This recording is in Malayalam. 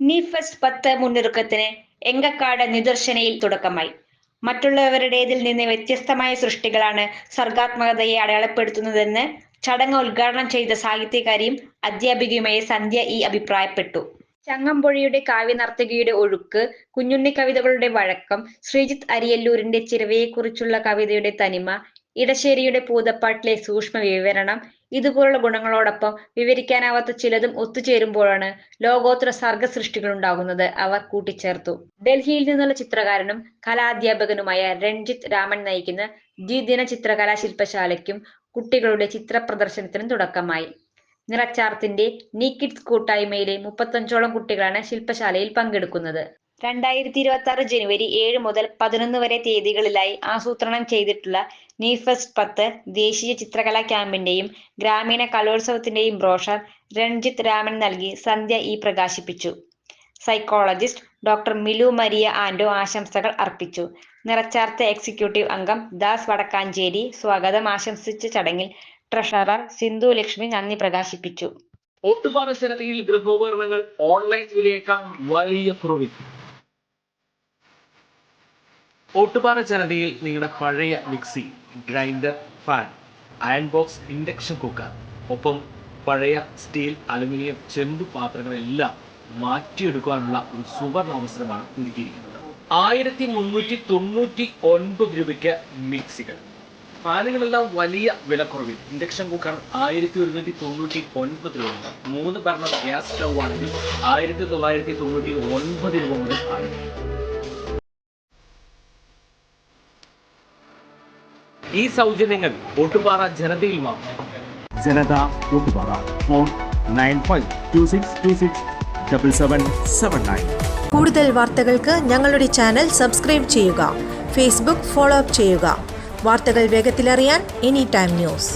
നീഫസ്റ്റ് പത്ത് മുന്നൊരുക്കത്തിന് എങ്കക്കാട് നിദർശനയിൽ തുടക്കമായി. മറ്റുള്ളവരുടേതിൽ നിന്ന് വ്യത്യസ്തമായ സൃഷ്ടികളാണ് സർഗാത്മകതയെ അടയാളപ്പെടുത്തുന്നതെന്ന് ചടങ്ങ് ഉദ്ഘാടനം ചെയ്ത സാഹിത്യകാരിയും അധ്യാപികയുമായ സന്ധ്യ ഇ അഭിപ്രായപ്പെട്ടു. ചങ്ങമ്പുഴയുടെ കാവ്യനർത്തകിയുടെ ഒഴുക്ക് കുഞ്ഞുണ്ണി കവിതകളുടെ വഴക്കം ശ്രീജിത്ത് അരിയല്ലൂരിന്റെ ചിരവയെക്കുറിച്ചുള്ള കവിതയുടെ തനിമ ഇടശ്ശേരിയുടെ പൂതപ്പാട്ടിലെ സൂക്ഷ്മ വിവരണം ഇതുപോലുള്ള ഗുണങ്ങളോടൊപ്പം വിവരിക്കാനാവാത്ത ചിലതും ഒത്തുചേരുമ്പോഴാണ് ലോകോത്തര സർഗ സൃഷ്ടികൾ ഉണ്ടാകുന്നത്. അവർ കൂട്ടിച്ചേർത്തു. ഡൽഹിയിൽ നിന്നുള്ള ചിത്രകാരനും കലാധ്യാപകനുമായ രഞ്ജിത്ത് രാമൻ നയിക്കുന്ന ദ്വിദിന ചിത്രകലാ ശില്പശാലയ്ക്കും കുട്ടികളുടെ ചിത്ര പ്രദർശനത്തിനും തുടക്കമായി. നിറച്ചാർത്തിന്റെ നീ കിഡ്സ് കൂട്ടായ്മയിലെ മുപ്പത്തഞ്ചോളം കുട്ടികളാണ് ശില്പശാലയിൽ പങ്കെടുക്കുന്നത്. രണ്ടായിരത്തി ഇരുപത്തി ആറ് ജനുവരി ഏഴ് മുതൽ പതിനൊന്ന് വരെ തീയതികളിലായി ആസൂത്രണം ചെയ്തിട്ടുള്ള നീഫസ്റ്റ് പത്ത് ദേശീയ ചിത്രകലാ ക്യാമ്പിന്റെയും ഗ്രാമീണ കലോത്സവത്തിന്റെയും ബ്രോഷർ രൺജിത്ത് രാമൻ നൽകി സന്ധ്യ ഇ പ്രകാശിപ്പിച്ചു. സൈക്കോളജിസ്റ്റ് ഡോക്ടർ മിലു മരിയ ആൻഡോ ആശംസകൾ അർപ്പിച്ചു. നിറച്ചാർത്ത എക്സിക്യൂട്ടീവ് അംഗം ദാസ് വടക്കാഞ്ചേരി സ്വാഗതം ആശംസിച്ച ചടങ്ങിൽ ട്രഷറർ സിന്ധു ലക്ഷ്മി നന്ദി പ്രകാശിപ്പിച്ചു. ഒട്ടുപാറ സ്ഥലത്തിൽ ഗൃഹോപകരണങ്ങൾ ഓൺലൈൻ വിലയേക്കാൾ വലിയ കുറവിൽ. ഓട്ടുപാറ ചരടിയിൽ നിങ്ങളുടെ പഴയ mixie grinder fan iron box induction cooker ഒപ്പം പഴയ സ്റ്റീൽ അലുമിനിയം ചെമ്പ് പാത്രങ്ങളെല്ലാം മാറ്റിയെടുക്കാനുള്ള ഒരു സുവർണ അവസരമാണ് ഒരുക്കിയിരിക്കുന്നത്. ആയിരത്തി മുന്നൂറ്റി തൊണ്ണൂറ്റി ഒൻപത് രൂപയ്ക്ക് മിക്സികൾ. ഫാനുകളെല്ലാം വലിയ വിലക്കുറവിൽ. ഇൻഡക്ഷൻ കുക്കർ ആയിരത്തി ഒരുന്നൂറ്റി തൊണ്ണൂറ്റി ഒൻപത് രൂപ മൂന്ന് ബർണർ ഗ്യാസ് സ്റ്റൗ ആണെങ്കിൽ ആയിരത്തി തൊള്ളായിരത്തി തൊണ്ണൂറ്റി ഒൻപത് രൂപ മുതൽ ആരംഭിക്കും. ഈ സൗജന്യങ്ങൾ Ottupara ജനതയിൽ Janatha Koottupara phone nine five two six two six double seven seven nine. കൂടുതൽ വാർത്തകൾക്ക് ഞങ്ങളുടെ ചാനൽ സബ്സ്ക്രൈബ് ചെയ്യുക ഫേസ്ബുക്ക് ഫോളോ അപ്പ് ചെയ്യുക. വാർത്തകൾ വേഗത്തിലറിയാൻ എനി ടൈം ന്യൂസ്.